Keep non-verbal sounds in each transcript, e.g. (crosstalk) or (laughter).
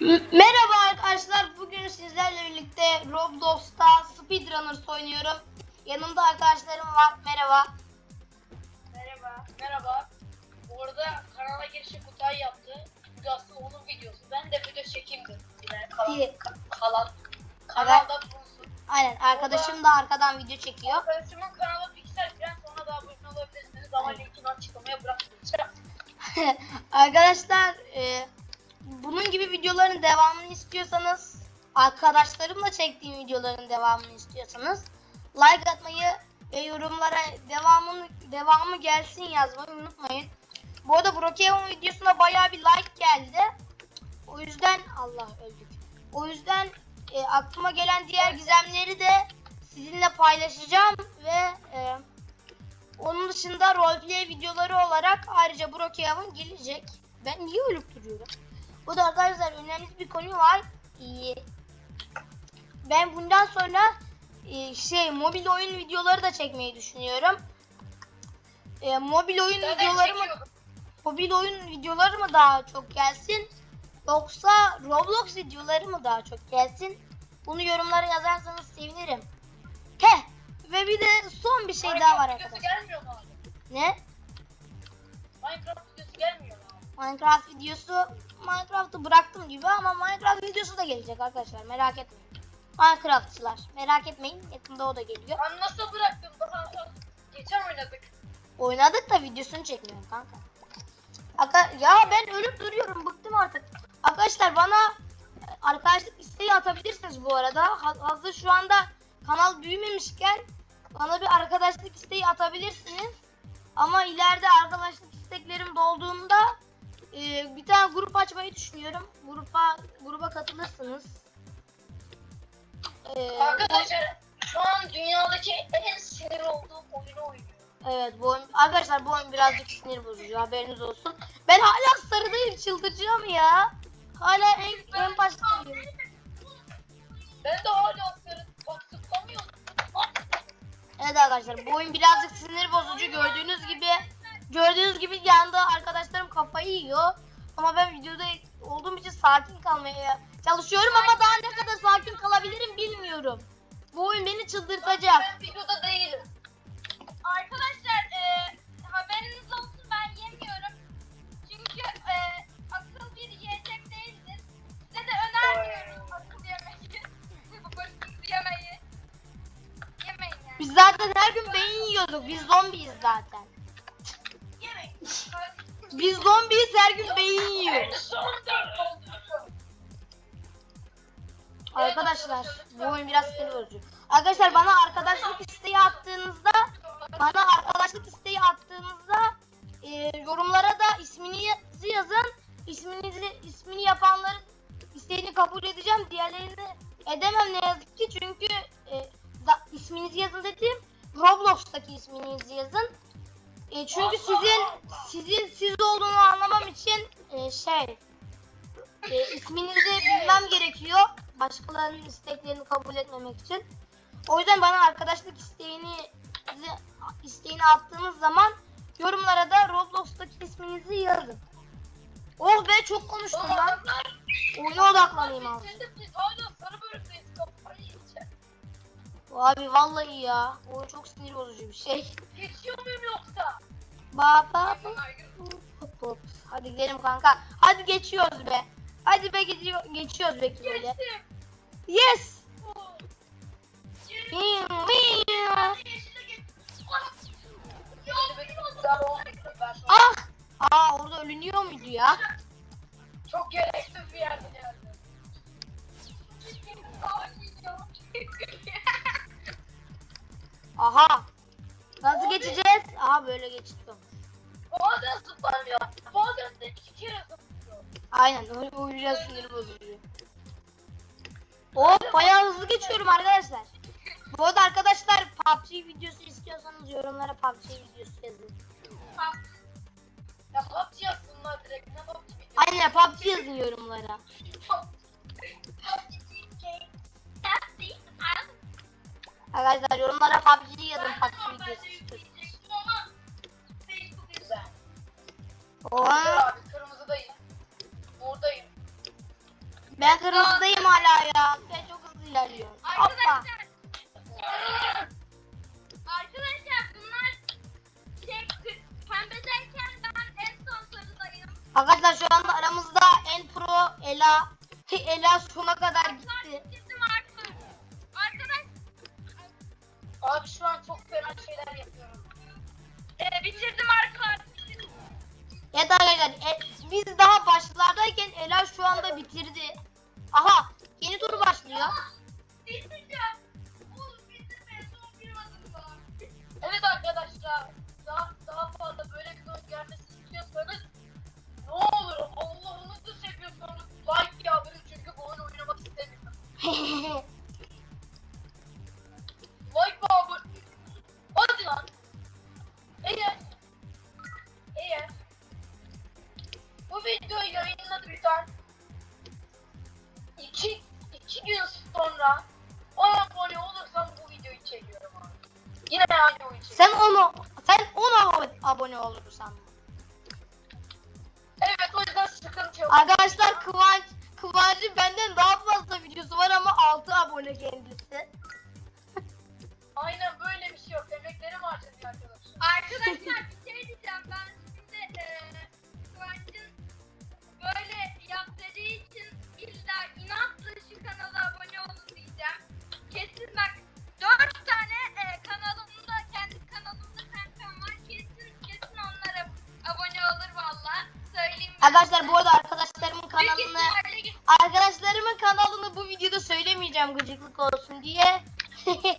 Merhaba arkadaşlar. Bugün sizlerle birlikte Roblox'ta Speedrunners oynuyorum. Yanımda arkadaşlarım var. Merhaba. Merhaba. Merhaba. Bu arada kanala girişi Kutay yaptı. Bu aslında onun videosu. Ben de video çekeyim dedim. Yani kalan, kalan kanalda bulunsun. Aynen arkadaşım da arkadan video çekiyor. Arkadaşımın kanalı Pixel Fren sonra da abone olabilirsiniz ama linkini açıklamaya bırakmayacağım. (laughs) arkadaşlar e, bunun gibi videoların devamını istiyorsanız arkadaşlarımla çektiğim videoların devamını istiyorsanız like atmayı ve yorumlara devamını devamı gelsin yazmayı unutmayın. Bu arada Brokeon videosuna bayağı bir like geldi. O yüzden Allah öldük. O yüzden e, aklıma gelen diğer gizemleri de sizinle paylaşacağım ve e, onun dışında roleplay videoları olarak ayrıca Brokeon'un gelecek. Ben niye ölüp duruyorum? Bu da arkadaşlar önemli bir konu var. Ee, Ben bundan sonra e, şey mobil oyun videoları da çekmeyi düşünüyorum. E, mobil oyun de videoları mı mobil oyun videoları mı daha çok gelsin yoksa Roblox videoları mı daha çok gelsin? Bunu yorumlara yazarsanız sevinirim. He ve bir de son bir şey daha var Minecraft arkadaşlar. gelmiyor mu abi? Ne? Minecraft videosu gelmiyor? Minecraft videosu Minecraft'ı bıraktım gibi ama Minecraft videosu da gelecek arkadaşlar merak etmeyin. Minecraftçılar merak etmeyin yakında o da geliyor. Ben nasıl bıraktım? Daha geçen oynadık. Oynadık da videosunu çekmiyorum kanka. Aka- ya ben ölüp duruyorum bıktım artık. Arkadaşlar bana e, arkadaşlık isteği atabilirsiniz bu arada. Ha- Hazır şu anda kanal büyümemişken bana bir arkadaşlık isteği atabilirsiniz. Ama ileride arkadaşlık isteklerim dolduğunda e, bir tane grup açmayı düşünüyorum. Grupa gruba katılırsınız. E, Arkadaşlar şu an dünyadaki en sinir olduğum oyunu oynuyorum. Evet bu oyun, arkadaşlar bu oyun birazcık sinir bozucu haberiniz olsun. Ben hala sarıdayım çıldıracağım ya. Hala en, en baştayım. Ben de hala sarı. Evet arkadaşlar bu oyun birazcık sinir bozucu gördüğünüz gibi. Gördüğünüz gibi yanında arkadaşlarım kafayı yiyor. Ama ben videoda olduğum için sakin kalmaya çalışıyorum ama daha ne kadar sakin kalabilirim bilmiyorum. Bu oyun beni çıldırtacak. Ben videoda değilim. Arkadaşlar e, haberiniz olsun ben yemiyorum. Çünkü e, akıl bir yiyecek değildir. Size de önermiyorum akıl yemeyi. (laughs) Bu başınızı yemeyi. Yemeyin yani. Biz zaten her gün beyin yiyorduk. Biz zombiyiz zaten. Biz zombiyiz her gün beyin yiyoruz. Arkadaşlar bu oyun biraz sinir bozucu. Arkadaşlar bana arkadaşlık isteği attığınızda bana arkadaşlık isteği attığınızda e, yorumlara da isminizi yazın. İsminizi ismini yapanların isteğini kabul edeceğim. Diğerlerini edemem ne yazık ki çünkü e, da, isminizi yazın dedim. Roblox'taki isminizi yazın. E, çünkü sizin sizin siz olduğunu anlamam için e, şey e, isminizi bilmem gerekiyor. Başkalarının isteklerini kabul etmemek için. O yüzden bana arkadaşlık isteğini isteğini attığınız zaman yorumlara da Roblox'taki isminizi yazın. Oh be çok konuştum lan. Oyuna odaklanayım abi. Abi vallahi ya. O çok sinir bozucu bir şey. Geçiyor muyum yoksa? Baba. Hop hop. Hadi gidelim kanka. Hadi geçiyoruz be. Hadi be gidiyor, geçiyoruz be böyle. Geçtim. Yes. Ah. Aa orada ölünüyor muydu ya? çok gereksiz bir yerde geldim. Aha. Nasıl geçeceğiz? Aha böyle geçiyormuş. Bazen zıplamıyor. Bazen de iki kere zıplıyor. Aynen öyle biraz sinir bozucu. Hop bayağı hızlı geçiyorum arkadaşlar. Bu arada arkadaşlar PUBG videosu istiyorsanız yorumlara PUBG videosu yazın. Ya PUBG yazsınlar direkt. Ne PUBG video? Aynen PUBG yazın yorumlara. Arkadaşlar yorumlara PUBG yazın PUBG videosu. Oha. Abi kırmızıdayım. Buradayım. Ben kırmızıdayım hala ya. Ben çok hızlı ilerliyorum. Hoppa. Arkadaşlar. Arkadaşlar bunlar şey ben en son sarıdayım. Arkadaşlar şu anda aramızda en pro Ela. Ki Ela sona kadar gitti. Abi şu an çok fena şeyler yapıyorum. e, bitirdim arkadaşlar. Evet arkadaşlar e, biz daha başlardayken Ela şu anda bitirdi. Aha yeni tur başlıyor. Bitireceğim. Oğlum bitirmeye son bir adım var. Evet arkadaşlar daha, daha fazla böyle bir video gelmesi istiyorsanız Yine aynı oyun sen onu sen ona abone- olursan. Evet o yüzden sıkıntı yok. Arkadaşlar Kıvanç Kıvanç'ın benden daha fazla videosu var ama 6 abone kendisi. Aynen böyle bir şey yok. Emeklerim harcanıyor arkadaşlar. Arkadaşlar bir şey diyeceğim. Ben söylemeyeceğim gıcıklık olsun diye. (laughs)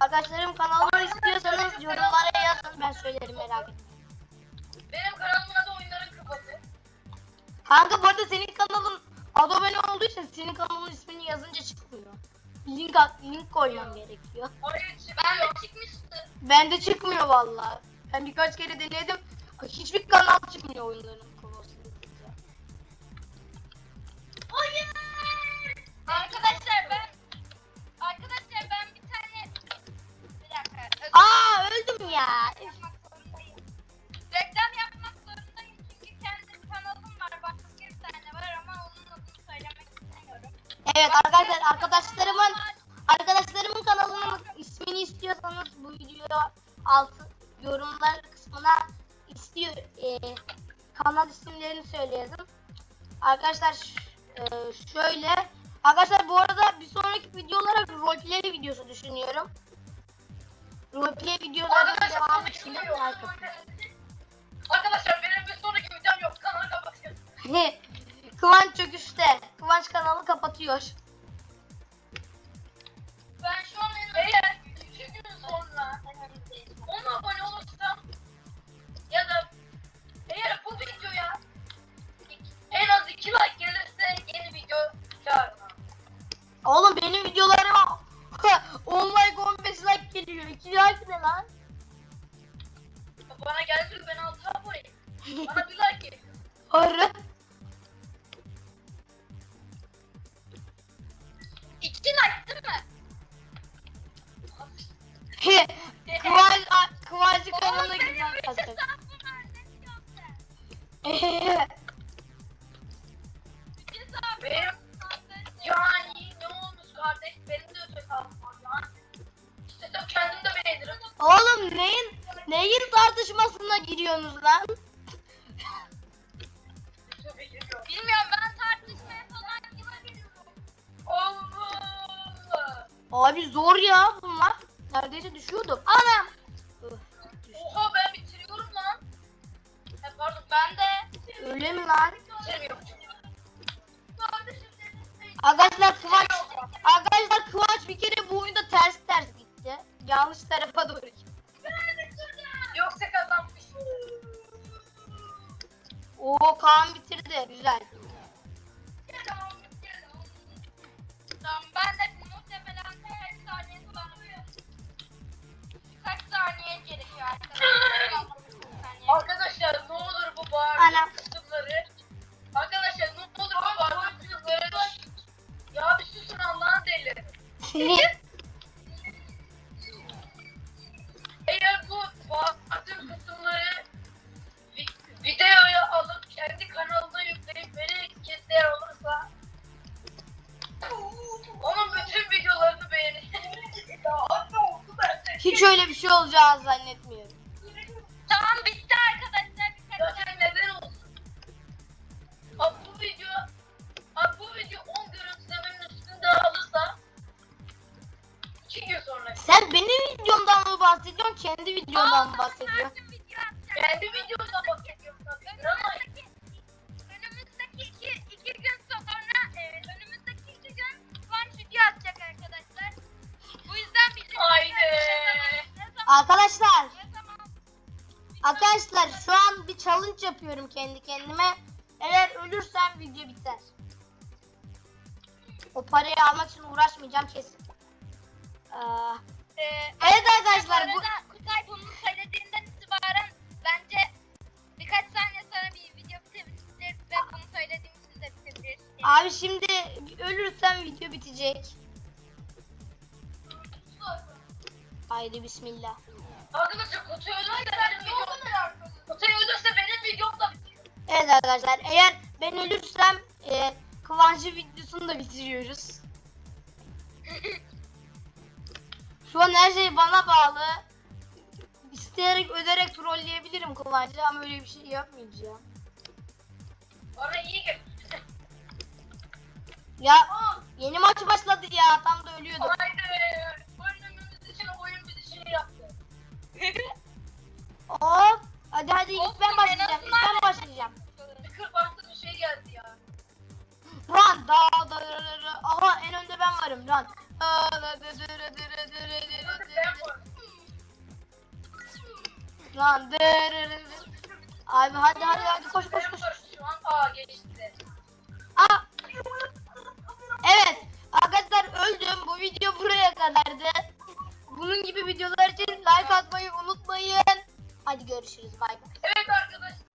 Arkadaşlarım kanalını istiyorsanız yorumlara yazın ben söylerim merak etmeyin. Benim kanalımın adı Oyunların Kafası. Kanka bu arada senin kanalın Adobe olduğu için senin kanalın ismini yazınca çıkmıyor. Link, at- link koymam gerekiyor. Ben de çıkmıştı. Bende çıkmıyor vallahi. Ben birkaç kere denedim. Hiçbir kanal çıkmıyor oyunların arkadaşlarımın arkadaşlarımın kanalının ismini istiyorsanız bu videoya altı yorumlar kısmına istiyor e, kanal isimlerini söyleyelim. Arkadaşlar e, şöyle arkadaşlar bu arada bir sonraki videolara roleplay videosu düşünüyorum. Roleplay devamı sonraki için video. Arkadaşlar benim bir sonraki videom yok. Kanalı kapatın. (laughs) Kıvanç çöküşte. Kıvanç kanalı kapatıyor. Eğer 2 gün sonra 10 abone olursam ya da eğer bu videoya en az 2 like gelirse yeni video çağırın abi. Oğlum benim videolarıma (laughs) 10 like 15 like geliyor. 2 like ne lan? Bana gelsin ben 6 aboneyim. (laughs) Bana bir like geliyor. Arı. Ne diyorsun sen? Üç hesabım Benim yani ne olmuş kardeş benim de öte var lan. İstesem kendim de beğenirim. Oğlum neyin neyin tartışmasına giriyorsunuz lan? Bilmiyorum ben tartışmaya falan giremiyorum. Allah! Abi zor ya. Neredeyse düşüyordum. Anam. Oha ben bitiriyorum lan. He pardon ben de Öyle mi lan? bitirmiyorum. Arkadaşlar Kıvanç Arkadaşlar Kıvanç bir kere bu oyunda ters ters gitti. Yanlış tarafa doğru gitti. Yoksa kazanmış. Oo Kaan bitirdi. Güzel. Hiç öyle bir şey olacağını zannetmiyorum. Tamam bitti arkadaşlar. Birkaç Zaten neden olsun? Abi bu video Abi bu video 10 görüntülemenin üstünde alırsa 2 gün sonra Sen benim videomdan mı bahsediyorsun, kendi videomdan mı bahsediyorsun? Kendi videoda bahsediyorum Arkadaşlar, arkadaşlar şu an bir challenge yapıyorum kendi kendime. Eğer ölürsem video biter. O parayı almak için uğraşmayacağım kesin. Aa, e, evet arkadaşlar bu... Kutay bunu söylediğinden itibaren bence birkaç saniye sonra bir video bitebilir ve bunu söylediğim için de bitebilir. Abi şimdi ölürsem video bitecek. Haydi bismillah. Arkadaşlar Kutay ölürse benim videom Kutay ölürse benim videom da. Evet arkadaşlar eğer ben ölürsem e, Kıvancı videosunu da bitiriyoruz. (laughs) Şu an her şey bana bağlı. İsteyerek öderek trolleyebilirim Kıvancı ama öyle bir şey yapmayacağım. Bana iyi gel. Ya yeni maç başladı ya tam da ölüyordum. Haydi. Hop. Hadi hadi ilk ben başlayacağım. İlk ben başlayacağım. Kır baktım bir şey geldi ya. Run. Da, da, da, da, da. Aha en önde ben varım. Run. Lan Abi hadi hadi hadi koş koş koş. Aa geçti. Aa. Evet. Arkadaşlar öldüm. Bu video buraya kadardı. Bunun gibi videolar için like atmayı unutmayın. Hadi görüşürüz. Bay bay. Evet arkadaşlar.